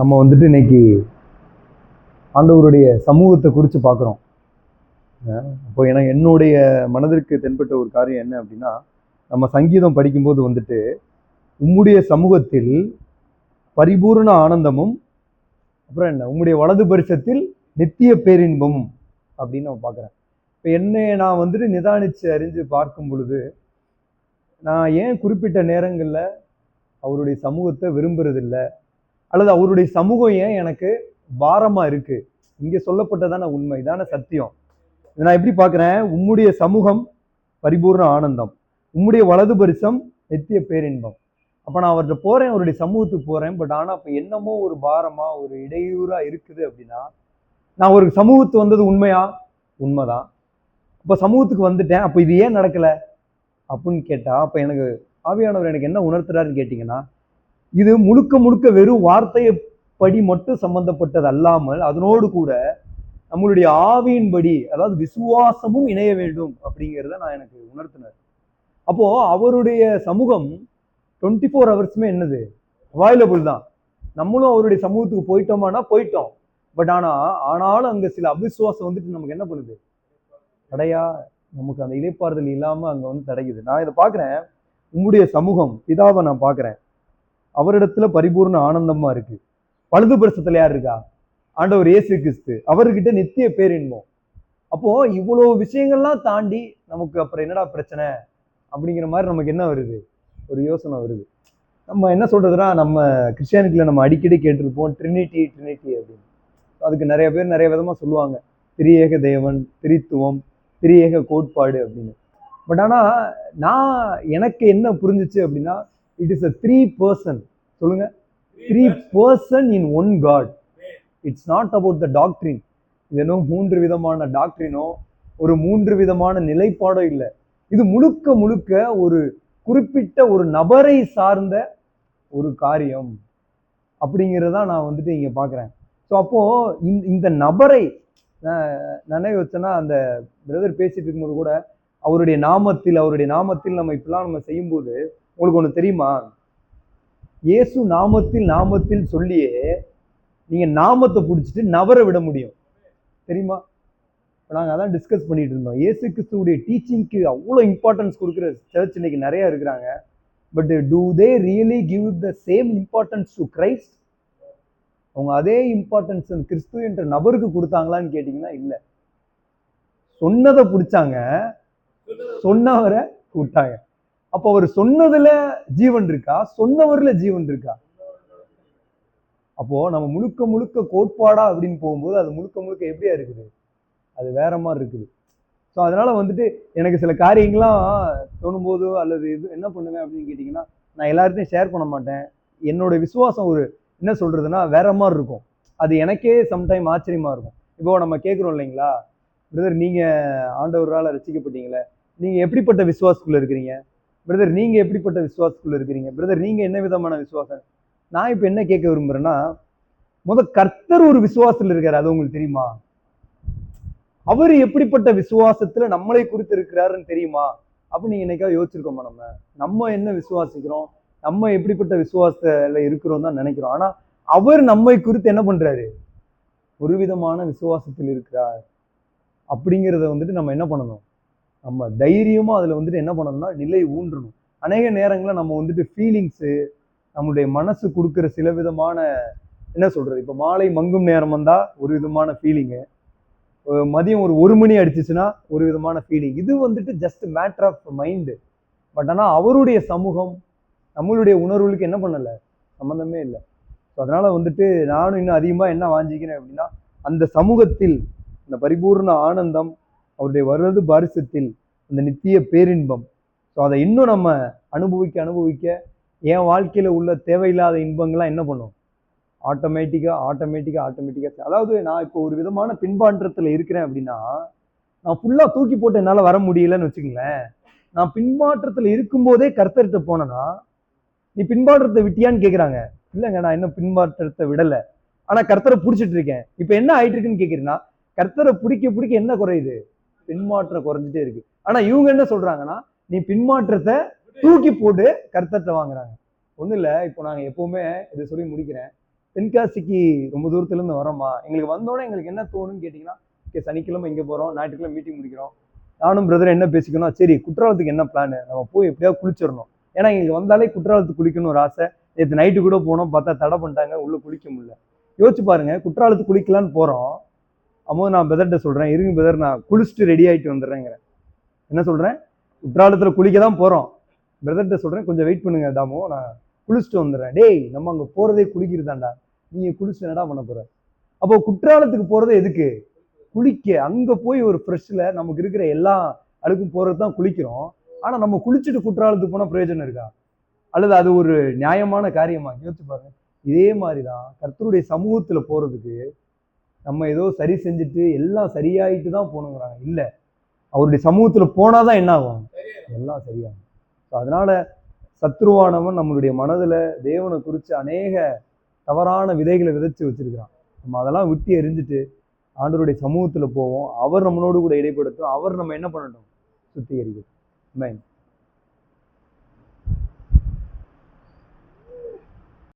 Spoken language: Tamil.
நம்ம வந்துட்டு இன்னைக்கு ஆண்டவருடைய சமூகத்தை குறித்து பார்க்குறோம். அப்போ எனக்கு என்னுடைய மனதிற்கு தென்பட்ட ஒரு காரியம் என்ன அப்படின்னா நம்ம சங்கீதம் படிக்கும்போது வந்துட்டு உம்முடைய சமூகத்தில் பரிபூர்ண ஆனந்தமும் அப்புறம் என்ன? உம்முடைய வலது பரிசத்தில் நித்திய பேரின்பம் அப்படின்னு நான் பார்க்குறேன். இப்போ என்னை நான் வந்துட்டு நிதானித்து அறிஞ்சு பார்க்கும் பொழுது நான் ஏன் குறிப்பிட்ட நேரங்களில் அவருடைய சமூகத்தை விரும்புறதில்லை? அல்லது அவருடைய சமூகம் ஏன் எனக்கு பாரமாக இருக்குது இங்கே சொல்லப்பட்டதான உண்மை இதான சத்தியம். இதை நான் எப்படி பார்க்குறேன்? உம்முடைய சமூகம் பரிபூர்ண ஆனந்தம். உம்முடைய வலது பரிசம் நித்திய பேரின்பம். அப்போ நான் அவர்கிட்ட போகிறேன் அவருடைய சமூகத்துக்கு போகிறேன் பட் ஆனால் இப்போ என்னமோ ஒரு பாரமாக ஒரு இடையூறாக இருக்குது அப்படின்னா நான் ஒரு சமூகத்து வந்தது உண்மையா? உண்மைதான். இப்போ சமூகத்துக்கு வந்துட்டேன் அப்போ இது ஏன் நடக்கலை? அப்படின்னு கேட்டால் அப்போ எனக்கு ஆவியானவர் எனக்கு என்ன உணர்த்துறாருன்னு கேட்டிங்கன்னா இது முழுக்க முழுக்க வெறும் வார்த்தையை படி மட்டும் சம்பந்தப்பட்டது அல்லாமல் அதனோடு கூட நம்மளுடைய ஆவியின்படி அதாவது விசுவாசமும் இணைய வேண்டும் அப்படிங்கிறத நான் எனக்கு உணர்த்தினார். அப்போ அவருடைய சமூகம் டுவெண்ட்டி ஃபோர் ஹவர்ஸுமே என்னது? அவைலபிள் தான். நம்மளும் அவருடைய சமூகத்துக்கு போயிட்டோமானா போயிட்டோம். பட் ஆனால் ஆனாலும் அங்கே சில அவிசுவாசம் வந்துட்டு நமக்கு என்ன பண்ணுது? தடையா? நமக்கு அந்த இலைப்பாறுதல் இல்லாமல் அங்கே வந்து தடைக்குது. நான் இதை பார்க்குறேன். உங்களுடைய சமூகம் பிதாவை நான் பார்க்குறேன். அவரிடத்துல பரிபூர்ண ஆனந்தமா இருக்கு. பழுது பரிசத்துல யார் இருக்கா? ஆண்டவர் இயேசு கிறிஸ்து. அவர்கிட்ட நித்திய பேரின்பம் அப்போ இவ்வளவு விஷயங்கள்லாம் தாண்டி நமக்கு அப்புறம் என்னடா பிரச்சனை? அப்படிங்கிற மாதிரி நமக்கு என்ன வருது? ஒரு யோசனை வருது. நம்ம என்ன சொல்றதுன்னா நம்ம கிறிஸ்டியானிட்டியில் நம்ம அடிக்கடி கேட்டிருப்போம் ட்ரினிட்டி ட்ரினிட்டி அப்படின்னு. அதுக்கு நிறைய பேர் நிறைய விதமாக சொல்லுவாங்க. திரியேக தேவன் திரித்துவம் திரியேக கோட்பாடு அப்படின்னு. பட் ஆனால் நான் எனக்கு என்ன புரிஞ்சிச்சு அப்படின்னா it is a three person சொல்லுங்க. Three person in one God it's not about the doctrine இது என்ன மூன்று விதமான டாக்ட்ரினோ ஒரு மூன்று விதமான நிலைப்பாடோ இல்லை. இது முழுக்க முழுக்க ஒரு குறிப்பிட்ட ஒரு நபரை சார்ந்த ஒரு காரியம். அப்படிங்கிறத நான் வந்துட்டு இங்கே பார்க்குறேன் ஸோ அப்போது இந்த நபரை நினைவு வச்சேன்னா அந்த பிரதர் பேசிட்டு இருக்கும்போது கூட அவருடைய நாமத்தில் அவருடைய நாமத்தில் நம்ம இப்படிலாம் நம்ம செய்யும்போது உங்களுக்கு ஒன்று தெரியுமா? இயேசு நாமத்தில் நாமத்தில் சொல்லியே நீங்கள் நாமத்தை பிடிச்சிட்டு நபரை விட முடியும். தெரியுமா? நாங்கள் அதான் டிஸ்கஸ் பண்ணிட்டு இருந்தோம். இயேசு கிறிஸ்துவுடைய டீச்சிங்க்கு அவ்வளோ இம்பார்ட்டன்ஸ் கொடுக்குற சர்ச் இன்னைக்கு நிறையா இருக்கிறாங்க. But do they really give the same importance to Christ அவங்க அதே இம்பார்ட்டன்ஸ் அந்த கிறிஸ்து என்ற நபருக்கு கொடுத்தாங்களான்னு கேட்டிங்கன்னா இல்லை. சொன்னதை பிடிச்சாங்க. சொன்னவரை விட்டாங்க அப்போ அவர் சொன்னதுல ஜீவன் இருக்கா? சொன்னவர்ல ஜீவன் இருக்கா? அப்போ நம்ம முழுக்க முழுக்க கோட்பாடா அப்படின்னு போகும்போது அது முழுக்க முழுக்க எப்படியா இருக்குது? அது வேற மாதிரி இருக்குது. ஸோ அதனால வந்துட்டு எனக்கு சில காரியங்கள்லாம் தோணும்போதோ அல்லது இது என்ன பண்ணுவேன் அப்படின்னு கேட்டிங்கன்னா நான் எல்லார்ட்டையும் ஷேர் பண்ண மாட்டேன். என்னோட விசுவாசம் ஒரு என்ன சொல்றதுன்னா வேற மாதிரி இருக்கும். அது எனக்கே சம்டைம் ஆச்சரியமா இருக்கும். இப்போ நம்ம கேட்குறோம் இல்லைங்களா? பிரதர் நீங்க ஆண்டவரால் ரசிக்கப்பட்டீங்களே. நீங்க எப்படிப்பட்ட விசுவாசத்துக்குள்ள இருக்கிறீங்க? பிரதர் நீங்கள் எப்படிப்பட்ட விசுவாசத்துக்குள்ளே இருக்கிறீங்க? பிரதர் நீங்கள் என்ன விதமான விசுவாசம்? நான் இப்போ என்ன கேட்க விரும்புகிறேன்னா முத கர்த்தர் ஒரு விசுவாசத்தில் இருக்கார் அது உங்களுக்கு தெரியுமா? அவர் எப்படிப்பட்ட விசுவாசத்துல நம்மளை குறித்து இருக்கிறாருன்னு தெரியுமா? அப்படின்னு நீங்க என்னைக்காவது யோசிச்சிருக்கோமா நம்ம? நம்ம என்ன விசுவாசிக்கிறோம்? நம்ம எப்படிப்பட்ட விசுவாசத்துல இருக்கிறோம் தான் நினைக்கிறோம். ஆனா அவர் நம்மை குறித்து என்ன பண்றாரு? ஒரு விதமான விசுவாசத்தில் இருக்கிறார். அப்படிங்கிறத வந்துட்டு நம்ம என்ன பண்ணணும்? நம்ம தைரியமாக அதில் வந்துட்டு என்ன பண்ணணும்னா நிலை ஊன்றணும். அநேக நேரங்களில் நம்ம வந்துட்டு ஃபீலிங்ஸு நம்மளுடைய மனசு கொடுக்குற சில விதமான என்ன சொல்கிறது இப்போ மாலை மங்கும் நேரம் வந்தால் ஒரு விதமான ஃபீலிங்கு மதியம் ஒரு ஒரு மணி அடிச்சிச்சுன்னா ஒரு விதமான ஃபீலிங் இது வந்துட்டு just matter of mind but ஆனால் அவருடைய சமூகம் நம்மளுடைய உணர்வுகளுக்கு என்ன பண்ணலை? சம்மந்தமே இல்லை. ஸோ அதனால் வந்துட்டு நானும் இன்னும் அதிகமாக என்ன வாஞ்சிக்கிறேன் அப்படின்னா அந்த சமூகத்தில் அந்த பரிபூர்ண ஆனந்தம் அவருடைய வருவது பாரிசத்தில் அந்த நித்திய பேரின்பம். ஸோ அதை இன்னும் நம்ம அனுபவிக்க அனுபவிக்க என் வாழ்க்கையில் உள்ள தேவையில்லாத இன்பங்கள்லாம் என்ன பண்ணும்? ஆட்டோமேட்டிக்காக ஆட்டோமேட்டிக்காக ஆட்டோமேட்டிக்காக அதாவது நான் இப்போ ஒரு விதமான பின்பாற்றத்தில் இருக்கிறேன் அப்படின்னா நான் ஃபுல்லாக தூக்கி போட்டு என்னால் வர முடியலன்னு வச்சுக்கங்களேன். நான் பின்மாற்றத்தில் இருக்கும்போதே கர்த்தர்கிட்ட போனேன்னா நீ பின்பாற்றத்தை விட்டியான்னு கேட்குறாங்க இல்லைங்க நான் இன்னும் பின்மாற்றத்தை விடலை. ஆனால் கர்த்தரை பிடிச்சிட்டு இருக்கேன். இப்போ என்ன ஆயிட்டு இருக்குன்னு கேட்குறீங்கன்னா கர்த்தரை பிடிக்க பிடிக்க என்ன குறையுது? பின்மாற்றம் குறைஞ்சிட்டே இருக்கு. ஆனால் இவங்க என்ன சொல்றாங்கன்னா நீ பின்மாற்றத்தை தூக்கி போட்டு கர்த்தர்கிட்ட வாங்குறாங்க. ஒன்றும் இல்லை இப்போ நாங்கள் எப்பவுமே இதை சொல்லி முடிக்கிறேன். தென்காசிக்கு ரொம்ப தூரத்துலேருந்து வரோம்மா எங்களுக்கு வந்தோடனே எங்களுக்கு என்ன தோணுன்னு கேட்டிங்கன்னா ஓகே சனிக்கிழமை இங்கே போகிறோம் ஞாயிற்றுக்கிழமை மீட்டிங் முடிக்கிறோம். நானும் பிரதர் என்ன பேசிக்கணும் சரி குற்றாலத்துக்கு என்ன பிளான் நம்ம போய் எப்படியாவது குளிச்சிடணும். ஏன்னா எங்களுக்கு வந்தாலே குற்றாலத்துக்கு குளிக்கணும் ஒரு ஆசை. நேற்று நைட்டு கூட போனோம் பார்த்தா தடை பண்ணிட்டாங்க உள்ளே குளிக்க முடியல. யோசிச்சு பாருங்க குற்றாலத்துக்கு குளிக்கலான்னு போகிறோம் அம்மோ நான் பெதர்கிட்ட சொல்கிறேன் இருங்க பெதர் நான் குளிச்சுட்டு ரெடி ஆகிட்டு வந்துடுறேங்கிறேன். என்ன சொல்கிறேன் குற்றாலத்தில் குளிக்க தான் போகிறோம் பிரதர்கிட்ட சொல்கிறேன் கொஞ்சம் வெயிட் பண்ணுங்க தாமோ நான் குளிச்சுட்டு வந்துடுறேன். டேய் நம்ம அங்கே போகிறதே குளிக்கிறதாண்டா நீங்கள் குளிச்சு என்னடா பண்ண போகிற அப்போ குற்றாலத்துக்கு போகிறது எதுக்கு? குளிக்க. அங்கே போய் ஒரு ஃப்ரெஷ்ஷில் நமக்கு இருக்கிற எல்லா அழுக்கும் போகிறது தான் குளிக்கிறோம். ஆனால் நம்ம குளிச்சுட்டு குற்றாலத்துக்கு போனால் பிரயோஜனம் இருக்கா? அல்லது அது ஒரு நியாயமான காரியமா? யோசிச்சு பாருங்க. இதே மாதிரி தான் கர்த்தருடைய சமூகத்தில் போகிறதுக்கு நம்ம ஏதோ சரி செஞ்சுட்டு எல்லாம் சரியாயிட்டு தான் போகணுங்கிறாங்க இல்லை. அவருடைய சமூகத்தில் போனால் தான் என்ன ஆகும்? எல்லாம் சரியாகும். ஸோ அதனால் சத்ருவானவன் நம்மளுடைய மனதில் தேவனை குறித்து அநேக தவறான விதைகளை விதைச்சு வச்சிருக்கிறான். நம்ம அதெல்லாம் விட்டு எரிஞ்சுட்டு ஆண்டவருடைய சமூகத்தில் போவோம். அவர் நம்மளோடு கூட இடைப்படுத்தும். அவர் நம்ம என்ன பண்ணட்டும்? சுத்திகரிக்கட்டும். மேன்